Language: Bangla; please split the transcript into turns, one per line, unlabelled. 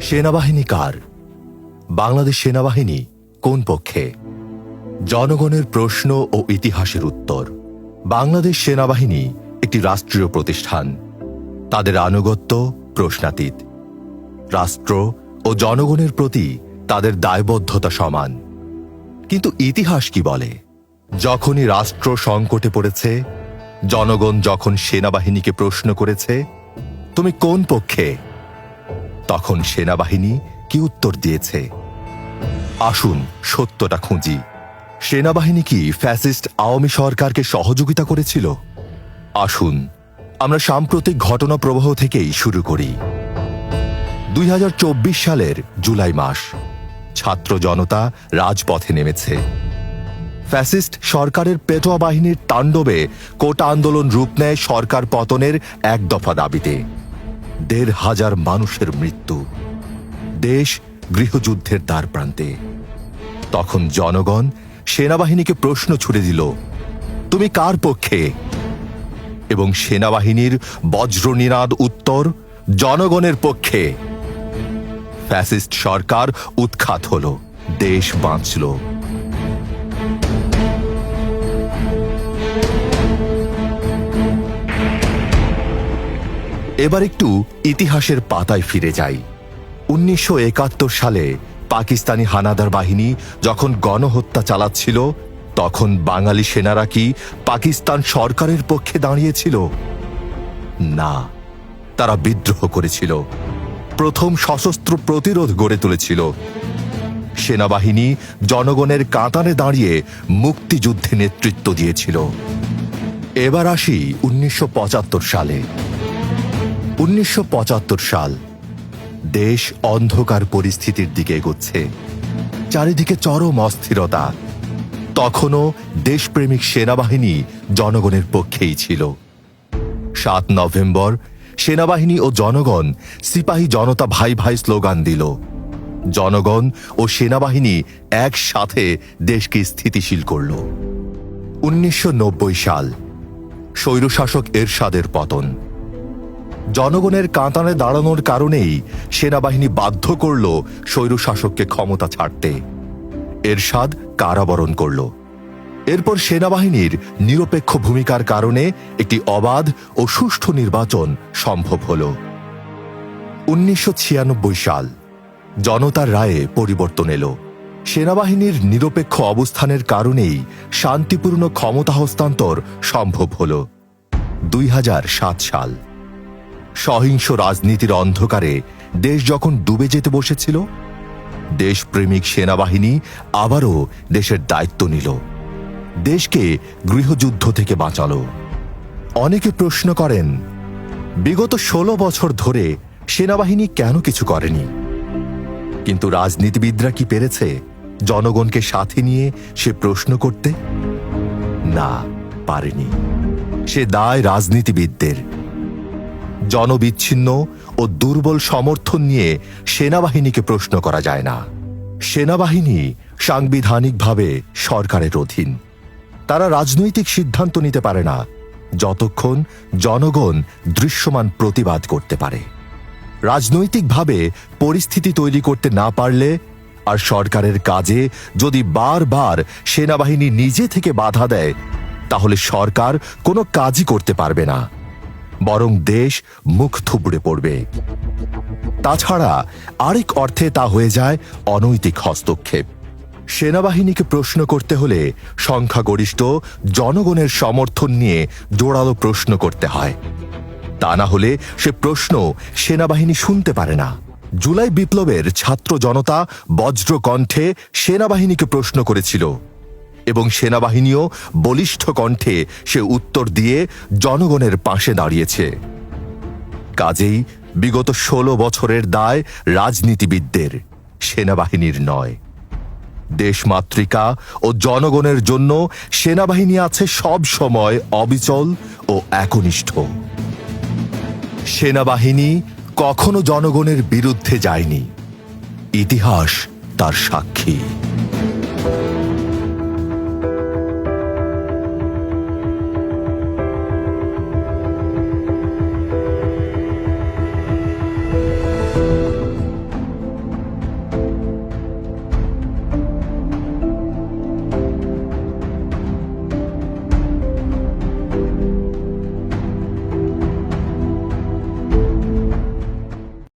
সেনাবাহিনী কার? বাংলাদেশ সেনাবাহিনী কোন পক্ষে? জনগণের প্রশ্ন ও ইতিহাসের উত্তর। বাংলাদেশ সেনাবাহিনী একটি রাষ্ট্রীয় প্রতিষ্ঠান। তাদের আনুগত্য প্রশ্নাতীত। রাষ্ট্র ও জনগণের প্রতি তাদের দায়বদ্ধতা সমান। কিন্তু ইতিহাস কি বলে? যখনই রাষ্ট্র সংকটে পড়েছে, জনগণ যখন সেনাবাহিনীকে প্রশ্ন করেছে, তুমি কোন পক্ষে? তখন সেনাবাহিনী কি উত্তর দিয়েছে? আসুন সত্যটা খুঁজি। সেনাবাহিনী কি ফ্যাসিস্ট আওয়ামী সরকারকে সহযোগিতা করেছিল? আসুন, আমরা সাম্প্রতিক ঘটনা প্রবাহ থেকেই শুরু করি। দুই হাজার চব্বিশ সালের জুলাই মাস। ছাত্র জনতা রাজপথে নেমেছে। ফ্যাসিস্ট সরকারের পেটোয়া বাহিনীর তাণ্ডবে কোটা আন্দোলন রূপ নেয় সরকার পতনের এক দফা দাবিতে। দেড় হাজার মানুষের মৃত্যু। দেশ গৃহযুদ্ধের দ্বার প্রান্তে। তখন জনগণ সেনাবাহিনীকে প্রশ্ন ছুড়ে দিল, তুমি কার পক্ষে? এবং সেনাবাহিনীর বজ্রনিনাদ উত্তর, জনগণের পক্ষে। ফ্যাসিস্ট সরকার উৎখাত হল, দেশ বাঁচল। এবার একটু ইতিহাসের পাতায় ফিরে যাই। উনিশশো একাত্তর সালে পাকিস্তানি হানাদার বাহিনী যখন গণহত্যা চালাচ্ছিল, তখন বাঙালি সেনারা কি পাকিস্তান সরকারের পক্ষে দাঁড়িয়েছিল? না, তারা বিদ্রোহ করেছিল। প্রথম সশস্ত্র প্রতিরোধ গড়ে তুলেছিল। সেনাবাহিনী জনগণের কাতারে দাঁড়িয়ে মুক্তিযুদ্ধে নেতৃত্ব দিয়েছিল। এবার আসি উনিশশো পঁচাত্তর সালে। উনিশশো পঁচাত্তর সাল, দেশ অন্ধকার পরিস্থিতির দিকে এগোচ্ছে। চারিদিকে চরম অস্থিরতা। তখনও দেশপ্রেমিক সেনাবাহিনী জনগণের পক্ষেই ছিল। সাত নভেম্বর সেনাবাহিনী ও জনগণ সিপাহী জনতা ভাই ভাই স্লোগান দিল। জনগণ ও সেনাবাহিনী একসাথে দেশকে স্থিতিশীল করল। উনিশশো নব্বই সাল, স্বৈরশাসক এরশাদের পতন। জনগণের কাঁতানে দাঁড়ানোর কারণেই সেনাবাহিনী বাধ্য করল স্বৈরশাসককে ক্ষমতা ছাড়তে। এরশাদ কারাবরণ করল। এরপর সেনাবাহিনীর নিরপেক্ষ ভূমিকার কারণে একটি অবাধ ও সুষ্ঠু নির্বাচন সম্ভব হল। উনিশশো ছিয়ানব্বই সাল, জনতার রায়ে পরিবর্তন এলো। সেনাবাহিনীর নিরপেক্ষ অবস্থানের কারণেই শান্তিপূর্ণ ক্ষমতা হস্তান্তর সম্ভব হল। দুই হাজার সাত সাল, সহিংস রাজনীতির অন্ধকারে দেশ যখন ডুবে যেতে বসেছিল, দেশপ্রেমিক সেনাবাহিনী আবারও দেশের দায়িত্ব নিল। দেশকে গৃহযুদ্ধ থেকে বাঁচালো। অনেকে প্রশ্ন করেন, বিগত ১৬ বছর ধরে সেনাবাহিনী কেন কিছু করেনি? কিন্তু রাজনীতিবিদরা কি পেরেছে জনগণকে সাথে নিয়ে সে প্রশ্ন করতে? না, পারেনি। সে দায় রাজনীতিবিদদের। জনবিচ্ছিন্ন ও দুর্বল সমর্থন নিয়ে সেনাবাহিনীকে প্রশ্ন করা যায় না। সেনাবাহিনী সাংবিধানিকভাবে সরকারের অধীন। তারা রাজনৈতিক সিদ্ধান্ত নিতে পারে না, যতক্ষণ জনগণ দৃশ্যমান প্রতিবাদ করতে পারে। রাজনৈতিকভাবে পরিস্থিতি তৈরি করতে না পারলে আর সরকারের কাজে যদি বারবার সেনাবাহিনী নিজে থেকে বাধা দেয়, তাহলে সরকার কোনো কাজই করতে পারবে না, বরং দেশ মুখ থুবড়ে পড়বে। তাছাড়া আরেক অর্থে তা হয়ে যায় অনৈতিক হস্তক্ষেপ। সেনাবাহিনীকে প্রশ্ন করতে হলে সংখ্যাগরিষ্ঠ জনগণের সমর্থন নিয়ে জোরালো প্রশ্ন করতে হয়। তা না হলে সে প্রশ্ন সেনাবাহিনী শুনতে পারে না। জুলাই বিপ্লবের ছাত্র জনতা বজ্র কণ্ঠে সেনাবাহিনীকে প্রশ্ন করেছিল এবং সেনাবাহিনীও বলিষ্ঠ কণ্ঠে সে উত্তর দিয়ে জনগণের পাশে দাঁড়িয়েছে। কাজেই বিগত ১৬ বছরের দায় রাজনীতিবিদদের, সেনাবাহিনীর নয়। দেশমাতৃকা ও জনগণের জন্য সেনাবাহিনী আছে সব সময় অবিচল ও একনিষ্ঠ। সেনাবাহিনী কখনো জনগণের বিরুদ্ধে যায়নি। ইতিহাস তার সাক্ষী।